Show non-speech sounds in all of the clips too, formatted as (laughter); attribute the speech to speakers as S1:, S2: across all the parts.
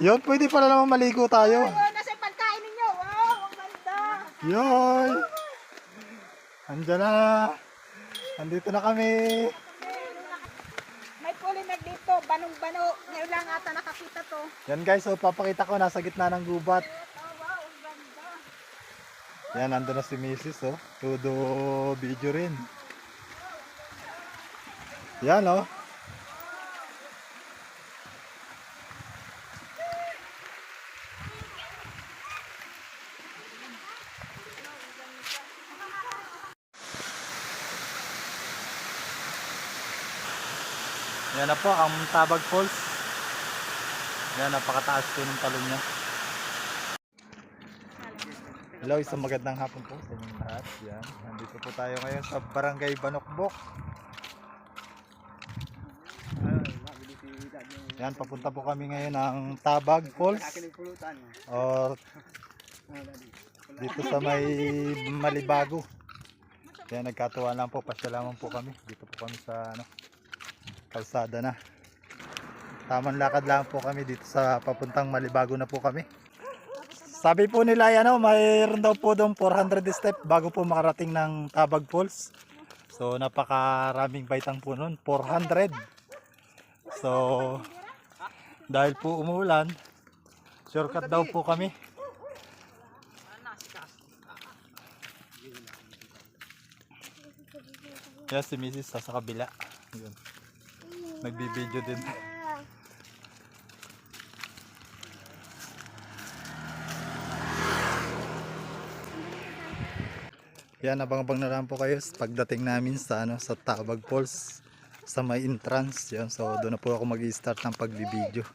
S1: Yun, pwede pala naman maligo tayo.
S2: Ayun, nasa pagkain ninyo. Wow, ang ganda.
S1: Yun. Andyan na. Andito na kami.
S2: May pulimer dito, banong-bano. Ngayon lang ata nakakita to.
S1: Yan guys, so papakita ko nasa gitna ng gubat.
S2: Wow, ang ganda.
S1: Yan, nandun na si Mrs. Oh. Todo video rin. Yan oh. Yan na po ang Tabag Falls. Yan, napakataas po ng talon niya. Hello, isang magandang hapon po sa inyong lahat. Yan, nandito po tayo ngayon sa Barangay Banokbok. Yan, papunta po kami ngayon ng Tabag Falls. Or dito sa may Malibago. Yan, nagkatuwa lang po, pasya lamang po kami. Dito po kami sa ano, kalsada na. Tamang lakad lang po kami dito sa papuntang Malibago na po kami. Sabi po nila ano, mayroon daw po doon 400 step bago po makarating ng Tabag Falls. So napakaraming baitang po noon, 400. So dahil po umuulan, shortcut daw po kami. Yes, si Mrs. sa kabila. Yun. Nagbibideo din. Yan, abang-abang na lang po kayo pagdating namin sa ano sa Tabag Falls sa may entrance. Yan, so doon na po ako mag-start ng pagbibideo.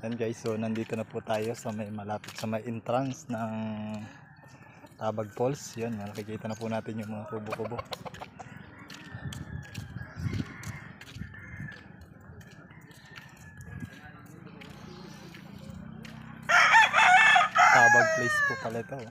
S1: Yan guys, so nandito na po tayo sa may malapit sa may entrance ng Tabag Falls. Yan, nakikita na po natin yung mga kubo-kubo. Place po pala ito. oh.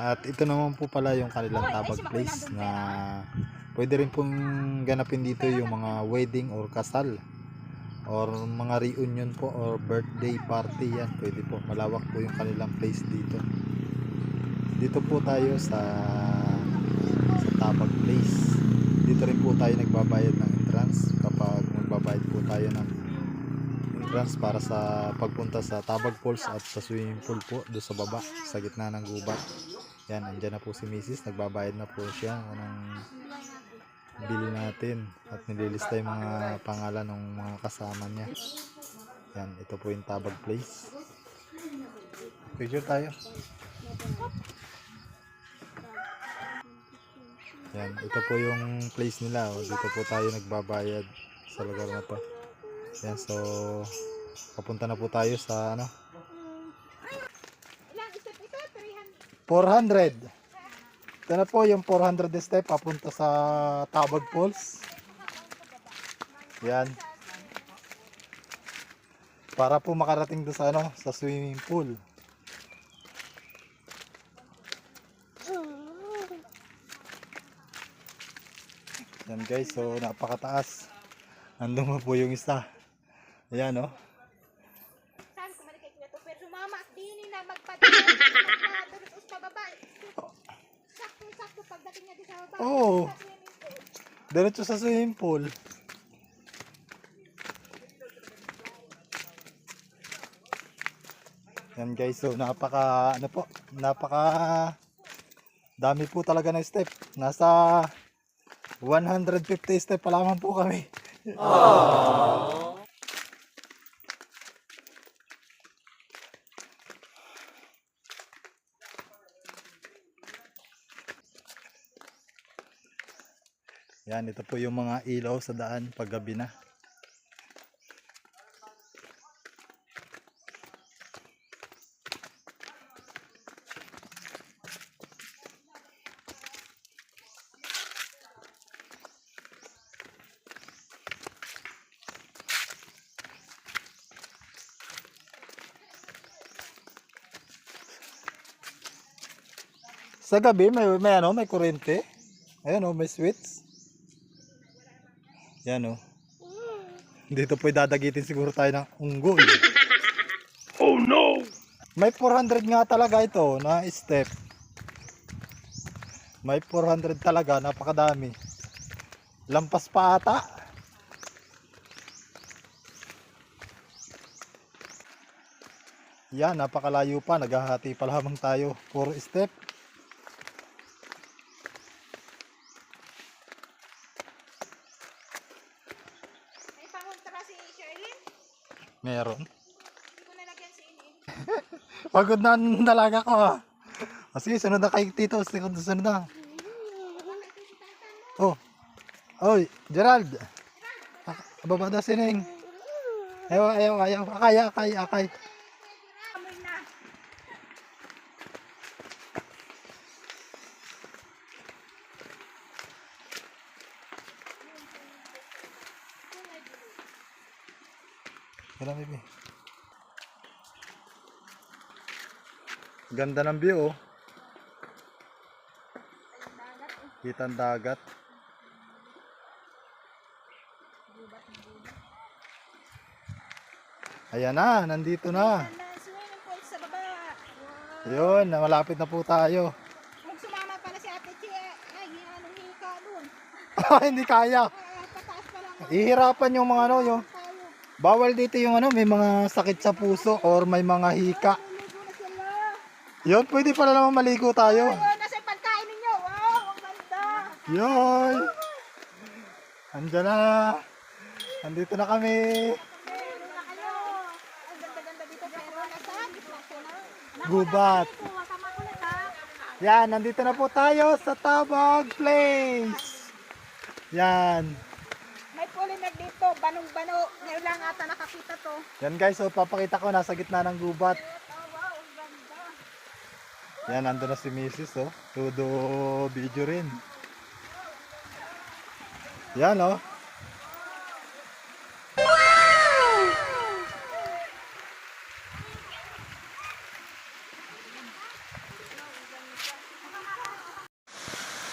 S1: At ito naman po pala yung kanilang tabag place na pwede rin pong ganapin dito yung mga wedding or kasal or mga reunion po or birthday party yan pwede po malawak po yung kanilang place dito dito po tayo sa sa tabag place dito rin po tayo nagbabayad ng entrance. Kapag magbabayad po tayo ng entrance para sa pagpunta sa Tabag Falls at sa swimming pool po doon sa baba sa gitna ng gubat. Yan andyan na po si Mrs. nagbabayad na po siya ng bili natin at nililista yung mga pangalan ng mga kasama niya. Yan ito po yung Tabag Place. Picture tayo Yan, ito po yung place nila. Oh. Dito po tayo nagbabayad sa lugar na to. Yan, so papunta na po tayo sa ano,
S2: Ilang step ito? 300.
S1: 400. Ito na po yung 400 step papunta sa Tabag Falls. Yan. Para po makarating doon sa ano, sa swimming pool. Yan guys, so napakataas. Andun mo po yung isa. Ayan oh.
S2: Sa baba.
S1: Oo.
S2: Pool.
S1: Diretso sa swimming pool. Yan guys, so napaka ano po, napaka dami po talaga ng step. Nasa 150 step pa lamang po kami. Yan, ito po yung mga ilaw sa daan paggabi na. Sa gabi may may ano, may kuryente. Ayan oh, may switch. Yan oh. Dito po dadagitin siguro tayo ng unggoy. (laughs) oh no! May 400 nga talaga ito na step. May 400 talaga, napakadami. Lampas pa ata. Yan, napakalayo pa. Naghahati pa lamang tayo. 4 step.
S2: May pangontra si Sherlyn.
S1: Meron. (laughs) Pagod na ang dalaga ko ah. O sige, sunod na kay Tito. Sunod, sunod na. Oh. Oy, Gerald. Ah, Baba daw si Neng. Ayaw, ayaw, ayaw. Akay, akay, akay.
S2: Amoy na.
S1: Wala, baby. Ganda ng view, oh. Kita ang dagat. Ayan na, nandito na. Yun, malapit na po tayo.
S2: Kung sumama pala si Ate Chi, ay, anong hika dun.
S1: Hindi kaya.
S2: Lang.
S1: Ihirapan yung mga ano, yung bawal dito yung ano, may mga sakit sa puso or may mga hika. Yun, pwede pala naman maligo tayo.
S2: Ayun, nasa pagkain ninyo. Wow, ang ganda.
S1: Yun! Andyan na. Andito na kami. Gubat. Yan, nandito na po tayo sa Tabag Place. Yan.
S2: May polymer dito, banong-bano. Ngayon lang ata nakakita to.
S1: Yan guys, so papakita ko nasa gitna ng gubat.
S2: Oh, wow, ang ganda.
S1: Yan, nandun na si Mrs. Oh. Todo video rin. Yan oh.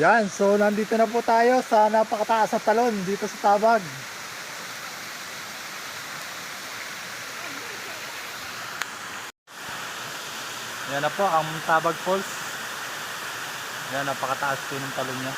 S1: Yan, so nandito na po tayo sa napakataas na talon dito sa Tabag. Yan na po ang Tabag Falls. Yan, napakataas po ng talon niya.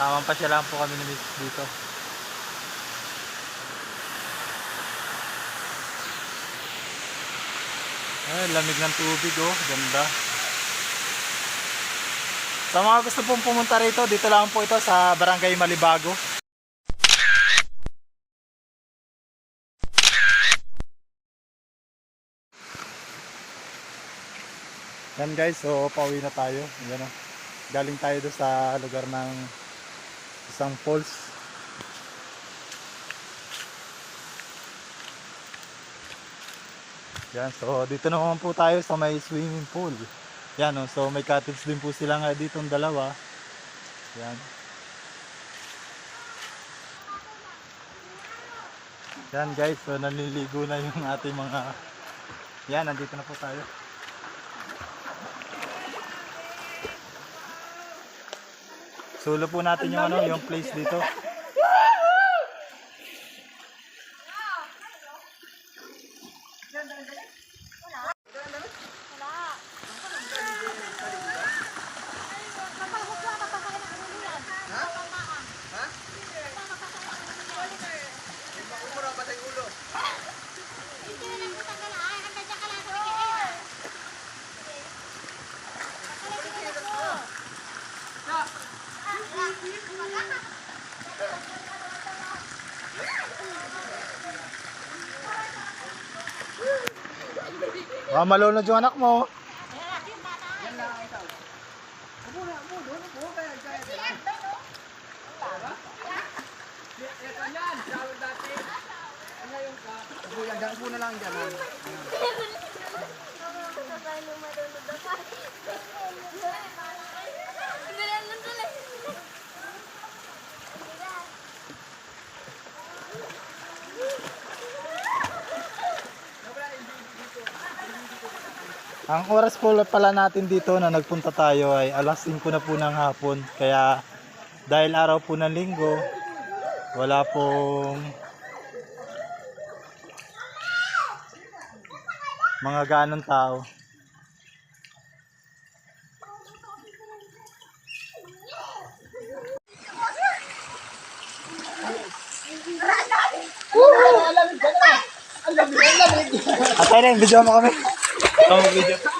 S1: Tamang pa siya lang po kami ni dito. Ay, lamig ng tubig oh, ganda. Sa mga gusto pong pumunta rito, dito lang po ito sa Barangay Malibago. Yan guys, so pauwi na tayo. Yan oh. Galing tayo doon sa lugar ng isang falls. Yan, so dito naman po tayo sa may swimming pool. Yan oh, so may cottage din po sila nga dito dalawa. Yan. Yan guys, so naliligo na yung ating mga Yan, nandito na po tayo. Sulo po natin yung ano, yung place dito. Ah, malunod yung anak mo. Ang oras po pala natin dito na nagpunta tayo ay alas 5 na po ng hapon. Kaya dahil araw po ng linggo, wala pong mga ganong tao. Atay na, video mo kami.
S2: Tahu.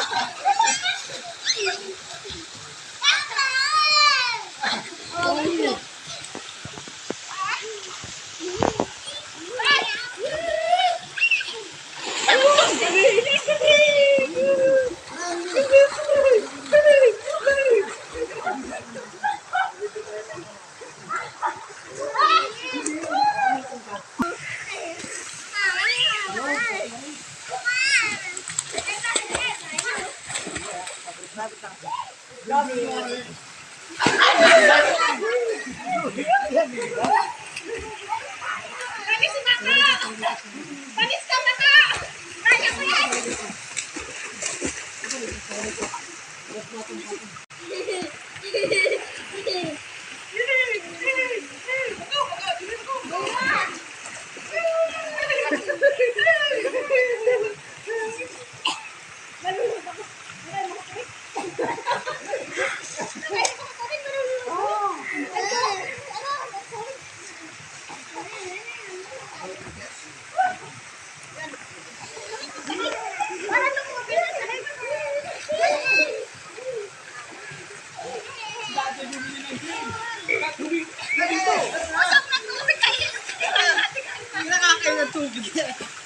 S2: (laughs) Yeah.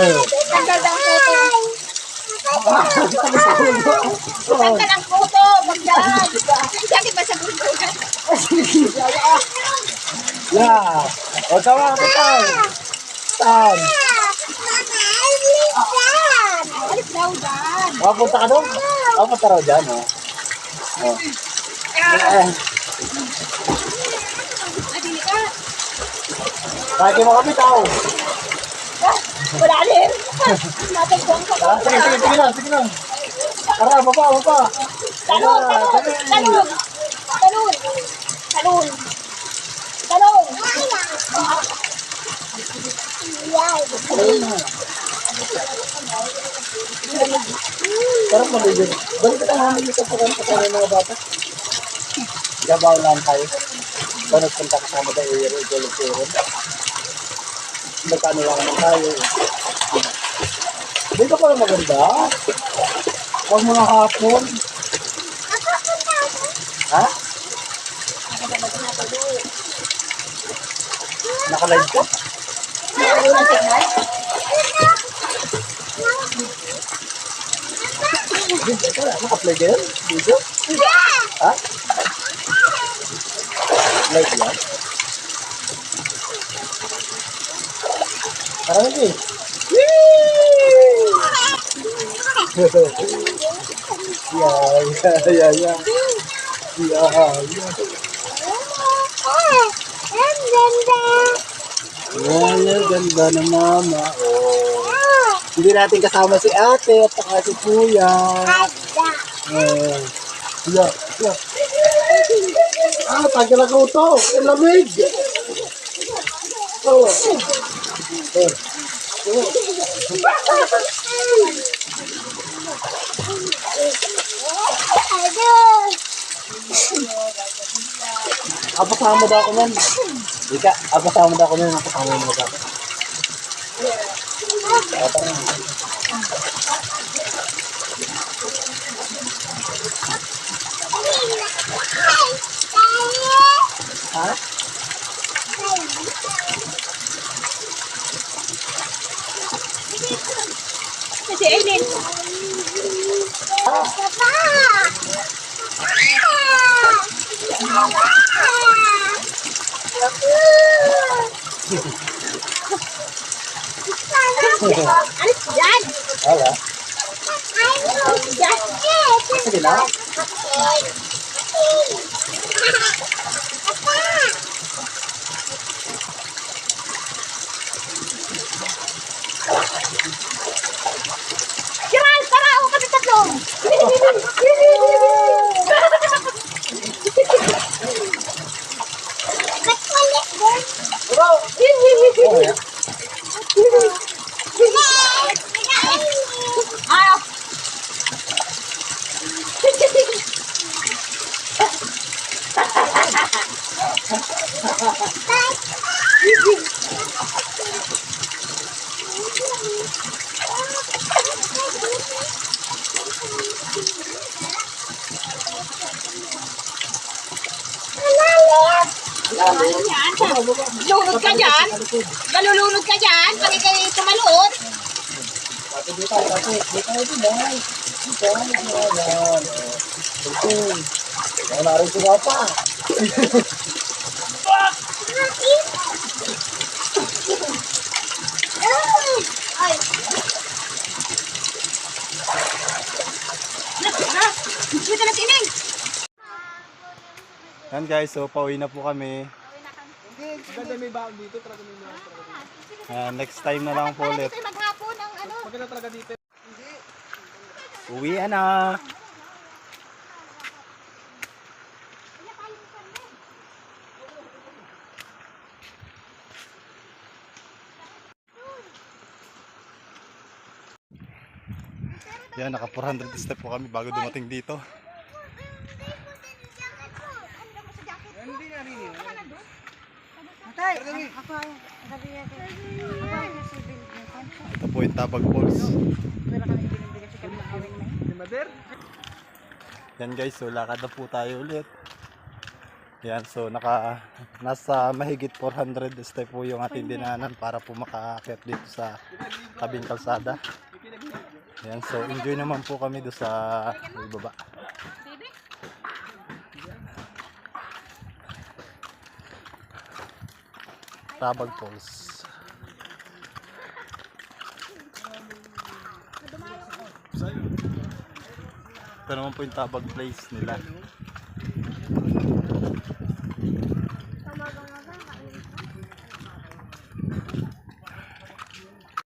S2: Tanggal ang photo. Tanggal ang photo. Magdaan. Sige ba sa bulbugan?
S1: Yeah. O tama ka tayo. Saan?
S2: Alis daw.
S1: O, punta? O, punta raw dyan, o. O. Eh,
S2: ka.
S1: Kahit mo kami tao.
S2: Wala rin. Natagpuan ka
S1: Ah, sige, sige, sige lang, sige lang. Tara, baba, baba.
S2: Talon, talon, talon. Talon. Talon. Talon.
S3: Sarap maligo. Balik ka namin dito sa kanya sa mga bata. Gabaw lang tayo. Banot punta kasama tayo yung tulog ko rin. Magkano lang naman tayo. Dito lang maganda. Huwag mo na hapon. Ha? Nakalive ka? Dito ka, naka-play ka yan? Dito? Ha? Live yan? Parang (laughs) hindi. Yeah, yeah, yeah, yeah. Yeah, yeah. Wala, ganda na mama. Oh. Hindi natin kasama si ate at saka si kuya. Oh. Yeah, yeah. Ah, tagal ako ito. Ang lamig. Oh. Apasama daw ako nun. Ika, apasama daw ako nun. Apasama mo daw ako. Ha?
S2: Si Eileen. Alis dyan!
S3: Wala.
S2: Alis dyan!
S3: Sige na.
S2: Kiral! Tara! Ako kami tatlo!
S3: Oh, yeah.
S2: Lunod ka dyan? Malulunod ka dyan? Pag ikay.
S3: Ito. Wala rin si Papa.
S2: Ay! Na! Dito na tining!
S1: Yan guys, so pauwi na po kami.
S3: Maganda may baon dito. Talaga may baon.
S1: Ah, next time na lang po ulit.
S2: Maghapon ang ano.
S3: Maganda talaga dito.
S1: Uwi na. Yan, naka 400 step po kami bago dumating dito.
S3: Hindi nga rin yun.
S2: Ako nasibil niya.
S1: Ito po yung Tabag Falls.
S2: Wala kami binibigay sa kami na
S3: Di Mader?
S1: Yan guys, so lakad na po tayo ulit. Yan, so naka nasa mahigit 400 step po yung ating dinanan para po makaakyat dito sa tabing kalsada. Yan, so enjoy naman po kami doon sa ibaba. Tabag Falls. Ito naman po yung Tabag Place nila.